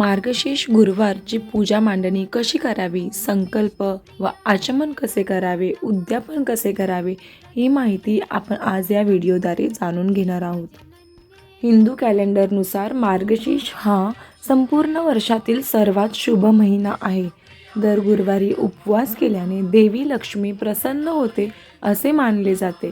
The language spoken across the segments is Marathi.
मार्गशीर्ष गुरुवारची पूजा मांडणी कशी करावी संकल्प व आचमन कसे करावे उद्यापन कसे करावे ही माहिती आपण आज या व्हिडिओद्वारे जाणून घेणार आहोत. हिंदू कॅलेंडरनुसार मार्गशीर्ष हा संपूर्ण वर्षातील सर्वात शुभ महिना आहे. दर गुरुवारी उपवास केल्याने देवी लक्ष्मी प्रसन्न होते असे मानले जाते.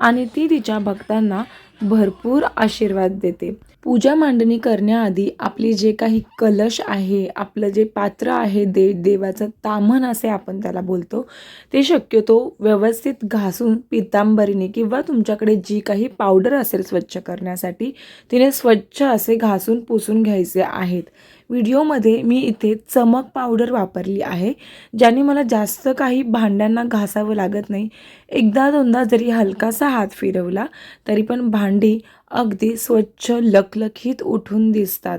आणि ती तिच्या भक्तांना भरपूर आशीर्वाद देते. पूजा मांडणी करण्याआधी आपली जे काही कलश आहे आपलं जे पात्र आहे दे देवाचं तामण असे आपण त्याला बोलतो ते शक्यतो व्यवस्थित घासून पितांबरीने किंवा तुमच्याकडे जी काही पावडर असेल स्वच्छ करण्यासाठी तिने स्वच्छ असे घासून पुसून घ्यायचे आहेत. व्हिडिओमध्ये मी इथे चमक पावडर वापरली आहे ज्याने मला जास्त काही भांड्यांना घासावं लागत नाही. एकदा दोनदा जरी हलकासा हात फिरवला तरी पण भांडी अगदी स्वच्छ लखलखीत उठून दिसतात.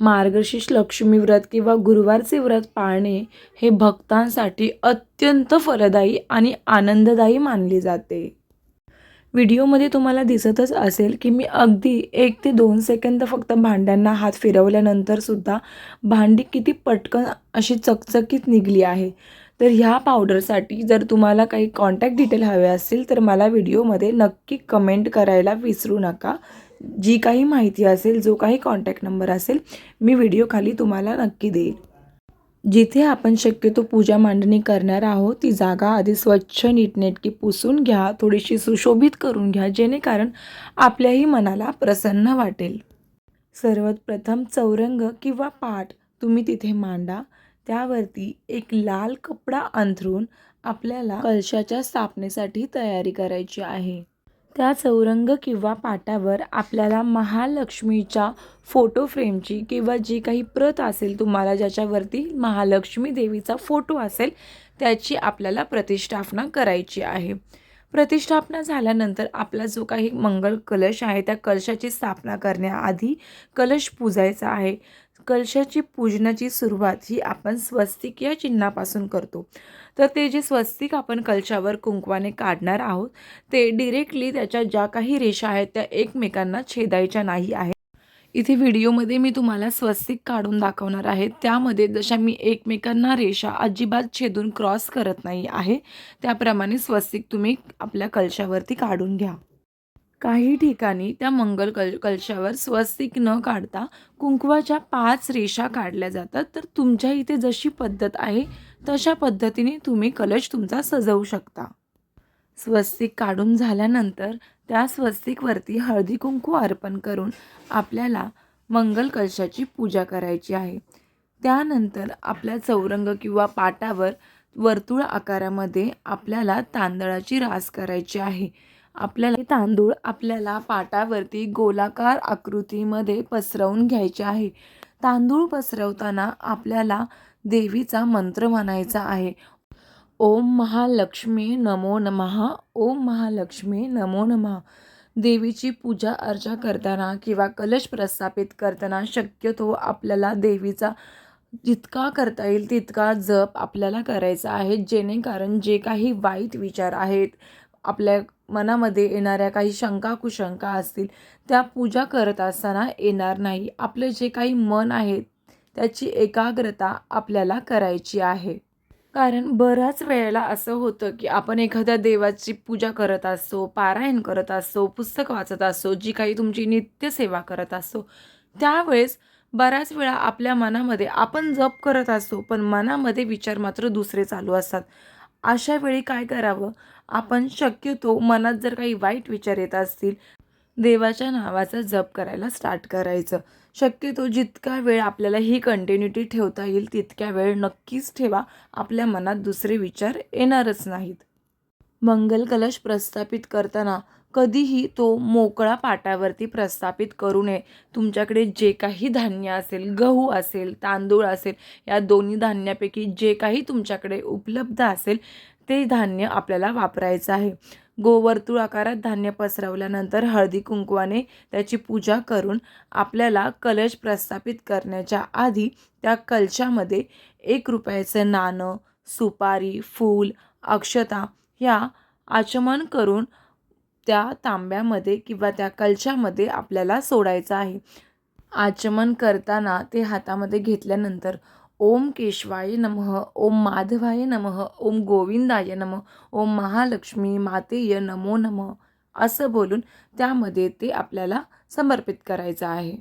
मार्गशीर्ष लक्ष्मी व्रत किंवा गुरुवारचे व्रत पाळणे हे भक्तांसाठी अत्यंत फलदायी आणि आनंददायी मानले जाते. व्हिडिओमध्ये तुम्हाला दिसतच असेल की मी अगदी एक ते दोन सेकंद फक्त भांड्यांना हात फिरवल्यानंतरसुद्धा भांडी किती पटकन अशी चकचकीत निघली आहे. तर ह्या पावडरसाठी जर तुम्हाला काही कॉन्टॅक्ट डिटेल हवे असतील तर मला व्हिडिओमध्ये नक्की कमेंट करायला विसरू नका. जी काही माहिती असेल जो काही कॉन्टॅक्ट नंबर असेल मी व्हिडिओ खाली तुम्हाला नक्की देईल. जिथे आपण शक्यतो पूजा मांडणी करणार आहोत ती जागा आधी स्वच्छ नीटनेटकी पुसून घ्या थोडीशी सुशोभित करून घ्या जेणेकारण आपल्याही मनाला प्रसन्न वाटेल. सर्वात प्रथम चौरंग किंवा पाट तुम्ही तिथे मांडा. त्यावरती एक लाल कपडा अंथरून आपल्याला कलशाच्या स्थापनेसाठी तयारी करायची आहे. त्या चौरंग किंवा पाटावर आपल्याला महालक्ष्मीच्या फोटो फ्रेमची किंवा जी काही प्रत असेल तुम्हाला ज्याच्यावरती महालक्ष्मी देवीचा फोटो असेल त्याची आपल्याला प्रतिष्ठापना करायची आहे. प्रतिष्ठापना झाल्यानंतर आपला जो काही मंगल कलश आहे त्या कलशाची स्थापना करण्याआधी कलश पूजायचा आहे. कलशाची पूजनाची सुरुवात ही आपण स्वस्तिक या चिन्हापासून करतो. तर ते जे स्वस्तिक आपण कलशावर कुंकवाने काढणार आहोत ते डिरेक्टली त्याच्या ज्या काही रेषा आहेत त्या एकमेकांना छेदायच्या नाही आहेत. इथे व्हिडिओमध्ये मी तुम्हाला स्वस्तिक काढून दाखवणार आहे. त्यामध्ये जशा मी एकमेकांना रेषा अजिबात छेदून क्रॉस करत नाही आहे त्याप्रमाणे स्वस्तिक तुम्ही आपल्या कलशावरती काढून घ्या. काही ठिकाणी त्या मंगल कल कलशावर स्वस्तिक न काढता कुंकवाच्या पाच रेषा काढल्या जातात. तर तुमच्या इथे जशी पद्धत आहे तशा पद्धतीने तुम्ही कलश तुमचा सजवू शकता. स्वस्तिक काढून झाल्यानंतर त्या स्वस्तिकवरती हळदी कुंकू अर्पण करून आपल्याला मंगल कलशाची पूजा करायची आहे. त्यानंतर आपल्या चौरंग किंवा पाटावर वर्तुळ आकारामध्ये आपल्याला तांदळाची रास करायची आहे. आपल्याला तांदूळ आपल्याला पाटावरती गोलाकार आकृतीमध्ये पसरवून घ्यायचे आहे. तांदूळ पसरवताना आपल्याला देवीचा मंत्र म्हणायचा आहे. ओम महालक्ष्मी नमो नमः ओम महालक्ष्मी नमो नमः. देवीची पूजा अर्चा करताना किंवा कलश प्रस्थापित करताना शक्यतो आपल्याला देवीचा जितका करता येईल तितका जप आपल्याला करायचा आहे जेणेकरून जे काही वाईट विचार आहेत आपल्या मनामध्ये येणाऱ्या काही शंका कुशंका असतील त्या पूजा करत असताना येणार नाही. आपलं जे काही मन आहे त्याची एकाग्रता आपल्याला करायची आहे. कारण बऱ्याच वेळेला असं होतं की आपण एखाद्या देवाची पूजा करत असतो पारायण करत असतो पुस्तक वाचत असतो जी काही तुमची नित्यसेवा करत असतो त्यावेळेस बऱ्याच वेळा आपल्या मनामध्ये आपण जप करत असतो पण मनामध्ये विचार मात्र दुसरे चालू असतात. अशा वेळी काय करावं? आपण शक्यतो मनात जर काही वाईट विचार येत असतील देवाच्या नावाचा जप करायला स्टार्ट करायचं. शक्यतो जितका वेळ आपल्याला ही कंटिन्युटी ठेवता येईल तितक्या वेळ नक्कीच ठेवा. आपल्या मनात दुसरे विचार येणारच नाहीत. मंगल कलश प्रस्थापित करताना कधीही तो मोकळा पाटावरती प्रस्थापित करू नये. तुमच्याकडे जे काही धान्य असेल गहू असेल तांदूळ असेल या दोन्ही धान्यापैकी जे काही तुमच्याकडे उपलब्ध असेल ते धान्य आपल्याला वापरायचं आहे. गोवर्तुळ आकारात धान्य पसरवल्यानंतर हळदी कुंकवाने त्याची पूजा करून आपल्याला कलश प्रस्थापित करण्याच्या आधी त्या कलशामध्ये एक रुपयाचं नाणं सुपारी फूल अक्षता ह्या आचमन करून त्या तांब्यामध्ये किंवा त्या कलशामध्ये आपल्याला सोडायचं आहे. आचमन करताना ते हातामध्ये घेतल्यानंतर ओम केशवाय नमः ओम माधवाय नमः ओम गोविंदाय नमः ओम महालक्ष्मी मातेय नमो नमः असं बोलून त्यामध्ये ते आपल्याला समर्पित करायचं आहे.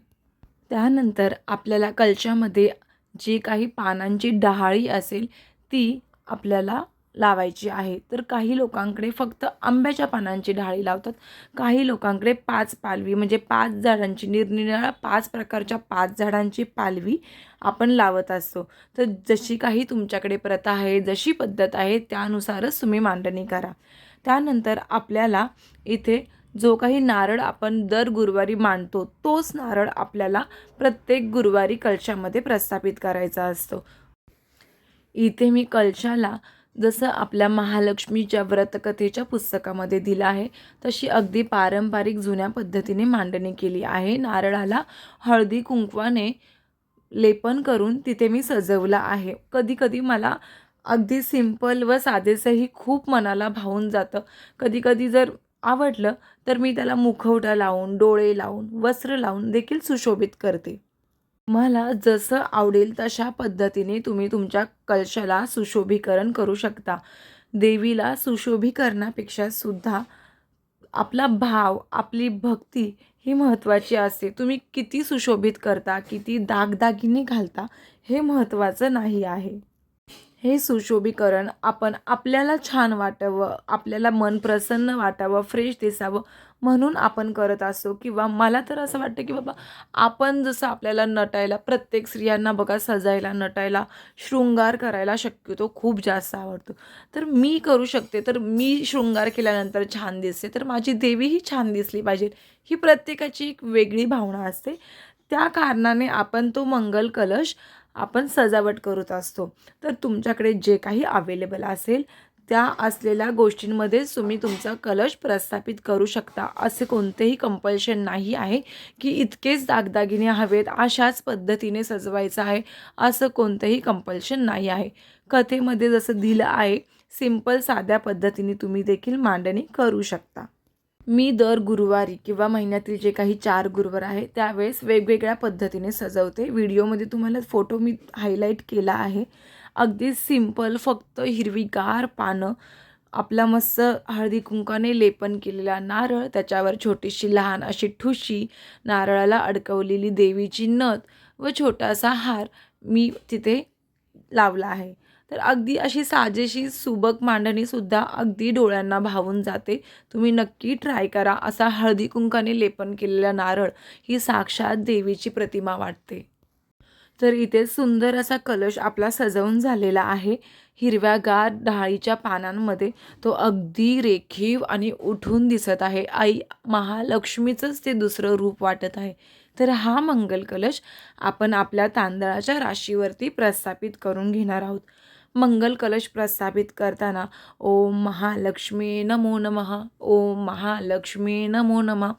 त्यानंतर आपल्याला कलशामध्ये जी काही पानांची डहाळी असेल ती आपल्याला लावायची आहे. तर काही लोकांकडे फक्त आंब्याच्या पानांची डाळी लावतात. काही लोकांकडे पाच पालवी म्हणजे पाच झाडांची निरनिराळ्या पाच प्रकारच्या पाच झाडांची पालवी आपण लावत असतो. तर जशी काही तुमच्याकडे प्रथा आहे जशी पद्धत आहे त्यानुसारच तुम्ही मांडणी करा. त्यानंतर आपल्याला इथे जो काही नारळ आपण दर गुरुवारी मांडतो तोच नारळ आपल्याला प्रत्येक गुरुवारी कलशामध्ये प्रस्थापित करायचा असतो. इथे मी कलशाला जसं आपल्या महालक्ष्मीच्या व्रतकथेच्या पुस्तकामध्ये दिलं आहे तशी अगदी पारंपरिक जुन्या पद्धतीने मांडणी केली आहे. नारळाला हळदी कुंकवाने लेपन करून तिथे मी सजवलं आहे. कधी कधी मला अगदी सिंपल व साधेसंही खूप मनाला भावून जातं. कधी कधी जर आवडलं तर मी त्याला मुखवटा लावून डोळे लावून वस्त्र लावून देखील सुशोभित करते. मला जसं आवडेल तशा पद्धतीने तुम्ही तुमच्या कलशाला सुशोभीकरण करू शकता. देवीला सुशोभीकरणापेक्षा सुद्धा आपला भाव आपली भक्ती ही महत्त्वाची असते. तुम्ही किती सुशोभित करता किती दागदागिने घालता हे महत्त्वाचं नाही आहे. हे सुशोभीकरण आपण आपल्याला छान वाटावं आपल्याला मन प्रसन्न वाटावं फ्रेश दिसावं म्हणून आपण करत असतो किंवा मला तर असं वाटतं की बाबा आपण जसं आपल्याला नटायला प्रत्येक स्त्रियांना बघा सजायला नटायला शृंगार करायला शक्यतो खूप जास्त आवडतो. तर मी करू शकते तर मी शृंगार केल्यानंतर छान दिसते तर माझी देवीही छान दिसली पाहिजे ही प्रत्येकाची एक वेगळी भावना असते. त्या कारणाने आपण तो मंगल कलश आपण सजावट करत असतो. तर तुमच्याकडे जे काही अवेलेबल असेल त्या असलेल्या गोष्टींमध्येच तुम्ही तुमचा कलश प्रस्थापित करू शकता. असे कोणतेही कंपल्शन नाही आहे की इतकेच दागदागिने हवेत अशाच पद्धतीने सजवायचं आहे असं कोणतंही कंपल्शन नाही आहे. कथेमध्ये जसं दिलं आहे सिंपल साध्या पद्धतीने तुम्ही देखील मांडणी करू शकता. मी दर गुरुवारी किंवा महिन्यातील जे काही चार गुरुवार आहे त्यावेळेस वेगवेगळ्या पद्धतीने सजवते. व्हिडिओमध्ये तुम्हाला फोटो मी हायलाईट केला आहे. अगदी सिंपल फक्त हिरवीगार पानं आपला मस्त हळदी कुंकाने लेपन केलेला नारळ त्याच्यावर छोटीशी लहान अशी ठुशी नारळाला अडकवलेली देवीची नथ व छोटासा हार मी तिथे लावला आहे. तर अगदी अशी साजेशी सुबक मांडणीसुद्धा अगदी डोळ्यांना भावून जाते. तुम्ही नक्की ट्राय करा असा हळदी कुंकाने लेपन केलेला नारळ ही साक्षात देवीची प्रतिमा वाटते. तर इथे सुंदर असा कलश आपला सजवून झालेला आहे. हिरव्यागार डाळीच्या पानांमध्ये तो अगदी रेखीव आणि उठून दिसत आहे. आई महालक्ष्मीचंच ते दुसरं रूप वाटत आहे. तर हा मंगल कलश आपण आपल्या तांदळाच्या राशीवरती प्रस्थापित करून घेणार आहोत. मंगल कलश प्रस्थापित करताना ओम महालक्ष्मी नमो नमः ओम महालक्ष्मी नमो नमः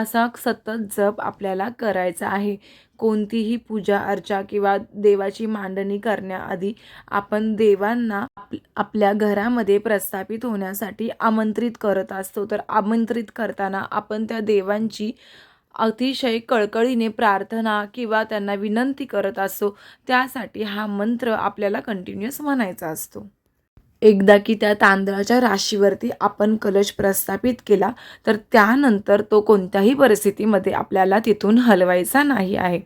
असा सतत जप आपल्याला करायचा आहे. कोणतीही पूजा अर्चा किंवा देवाची मांडणी करण्याआधी आपण देवांना आपल्या घरामध्ये प्रस्थापित होण्यासाठी आमंत्रित करत असतो. तर आमंत्रित करताना आपण त्या देवांची अतिशय कळकळीने प्रार्थना किंवा त्यांना विनंती करत असतो त्यासाठी हा मंत्र आपल्याला कंटिन्युअस म्हणायचा असतो. एकदा की त्या तांदळाच्या राशीवरती आपण कलश प्रस्थापित केला तर त्यानंतर तो कोणत्याही परिस्थितीमध्ये आपल्याला तिथून हलवायचा नाही आहे.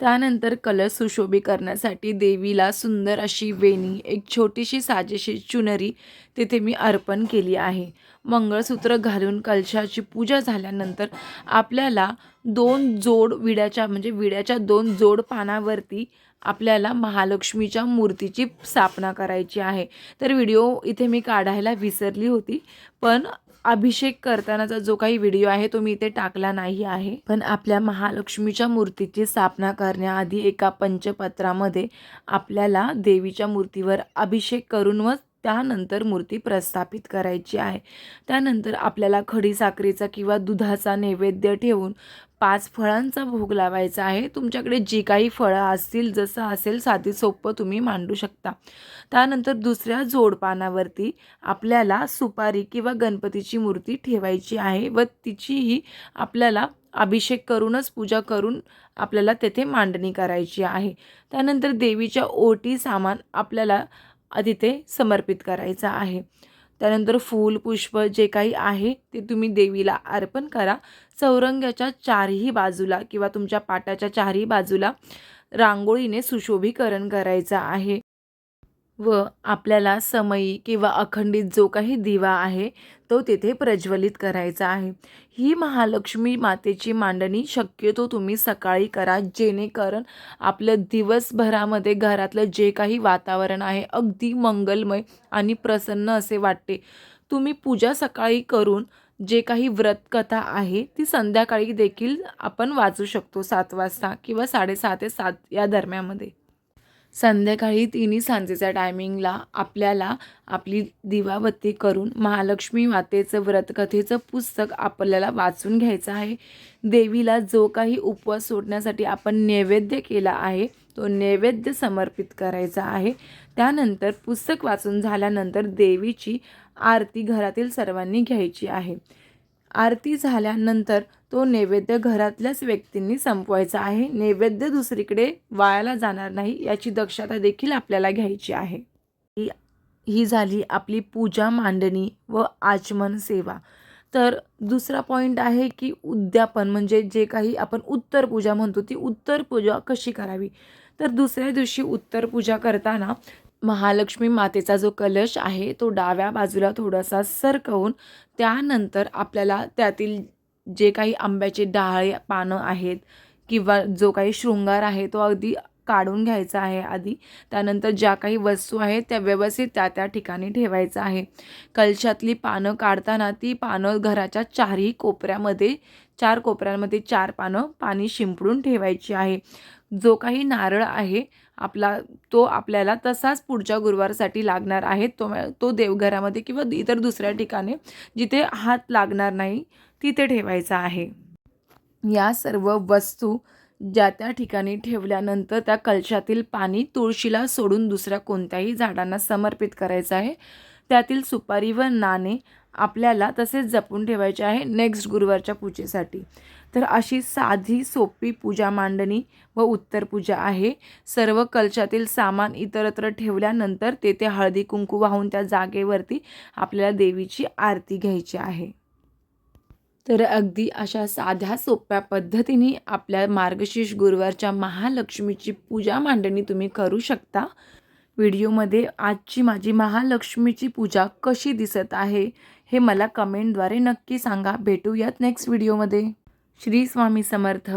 त्यानंतर कलश सुशोभी करण्यासाठी देवीला सुंदर अशी वेणी एक छोटीशी साजेशी चुनरी तिथे मी अर्पण केली आहे. मंगळसूत्र घालून कलशाची पूजा झाल्यानंतर आपल्याला दोन जोड विड्याच्या म्हणजे विड्याच्या दोन जोड पानावरती आपल्याला महालक्ष्मीच्या मूर्तीची स्थापना करायची आहे. तर व्हिडिओ इथे मी काढायला विसरली होती. पण अभिषेक करतानाचा जो काही व्हिडिओ आहे तो मी इथे टाकला नाही आहे. पण आपल्या महालक्ष्मीच्या मूर्तीची स्थापना करण्याआधी एका पंचपत्रामध्ये आपल्याला देवीच्या मूर्तीवर अभिषेक करून व त्यानंतर मूर्ती प्रस्थापित करायची आहे. त्यानंतर आपल्याला खडी साखरेचा किंवा दुधाचा नैवेद्य ठेवून पाच फळांचा भोग लावायचा आहे. तुमच्याकडे जी काही फळं असतील जसं असेल साधी सोपं तुम्ही मांडू शकता. त्यानंतर दुसऱ्या जोडपानावरती आपल्याला सुपारी किंवा गणपतीची मूर्ती ठेवायची आहे व तिचीही आपल्याला अभिषेक करूनच पूजा करून आपल्याला तेथे मांडणी करायची आहे. त्यानंतर देवीच्या ओटी सामान आपल्याला तिथे समर्पित करायचं आहे. त्यानंतर फूल पुष्प जे काही आहे ते तुम्ही देवीला अर्पण करा. चौरंग्याच्या चारही बाजूला किंवा तुमच्या पाटाच्या चारही बाजूला रांगोळीने सुशोभीकरण करायचं आहे. व आपल्याला समयी किंवा अखंडित जो काही दिवा आहे तो तिथे प्रज्वलित करायचा आहे. ही महालक्ष्मी मातेची मांडणी शक्यतो तुम्ही सकाळी करा जेणेकरून आपलं दिवसभरामध्ये घरातलं जे काही वातावरण आहे अगदी मंगलमय आणि प्रसन्न असे वाटते. तुम्ही पूजा सकाळी करून जे काही व्रतकथा आहे ती संध्याकाळी देखील आपण वाचू शकतो सात वाजता किंवा साडेसहा ते सात या दरम्यामध्ये संध्याकाळी तिन्ही सांजेच्या टायमिंगला आपल्याला आपली दिवाबत्ती करून महालक्ष्मी मातेचं व्रतकथेचं पुस्तक आपल्याला वाचून घ्यायचं आहे. देवीला जो काही उपवास सोडण्यासाठी आपण नैवेद्य केला आहे तो नैवेद्य समर्पित करायचा आहे. त्यानंतर पुस्तक वाचून झाल्यानंतर देवीची आरती घरातील सर्वांनी घ्यायची आहे. आरती झाल्यानंतर तो नैवेद्य घरातल्याच व्यक्तींनी संपवायचा आहे. नैवेद्य दुसरीकडे वायाला जाणार नाही याची दक्षता देखील आपल्याला घ्यायची आहे. ही ही झाली आपली पूजा मांडणी व आचमन सेवा. तर दुसरा पॉईंट आहे की उद्यापन म्हणजे जे काही आपण उत्तर पूजा म्हणतो ती उत्तर पूजा कशी करावी? तर दुसऱ्या दिवशी उत्तर पूजा करताना महालक्ष्मी मातेचा जो कलश आहे तो डाव्या बाजूला थोडासा सरकवून त्यानंतर आपल्याला त्यातील जे काही आंब्याचे डाळे पानं आहेत किंवा जो काही शृंगार आहे तो अगदी काढून घ्यायचा आहे आधी. त्यानंतर ज्या काही वस्तू आहेत त्या व्यवस्थित त्या त्या ठिकाणी ठेवायचं आहे. कलशातली पानं काढताना ती पानं घराच्या चारही कोपऱ्यामध्ये चार कोपऱ्यांमध्ये चार पानं पाणी शिंपडून ठेवायची आहे. जो काही नारळ आहे आपला तो आपल्याला तसाच पुढच्या गुरुवारसाठी लागणार आहे. तो तो देवघरामध्ये किंवा इतर दुसऱ्या ठिकाणी जिथे हात लागणार नाही तिथे ठेवायचा आहे. या सर्व वस्तू ज्या त्या ठिकाणी ठेवल्यानंतर त्या कलशातील पाणी तुळशीला सोडून दुसऱ्या कोणत्याही झाडांना समर्पित करायचं आहे. त्यातील सुपारी व नाणे आपल्याला तसेच जपून ठेवायचे आहे नेक्स्ट गुरुवारच्या पूजेसाठी. तर अशी साधी सोपी पूजा मांडणी व उत्तर पूजा आहे. सर्व कलशातील सामान इतरत्र ठेवल्यानंतर तेथे हळदी कुंकू वाहून त्या जागेवरती आपल्याला देवीची आरती घ्यायची आहे. तर अगदी अशा साध्या सोप्या पद्धतीने आपल्या मार्गशीर्ष गुरुवारच्या महालक्ष्मीची पूजा मांडणी तुम्ही करू शकता. व्हिडिओमध्ये आजची माझी महालक्ष्मीची पूजा कशी दिसत आहे हे मला कमेंटद्वारे नक्की सांगा. भेटूयात नेक्स्ट व्हिडिओमध्ये श्री स्वामी समर्थ.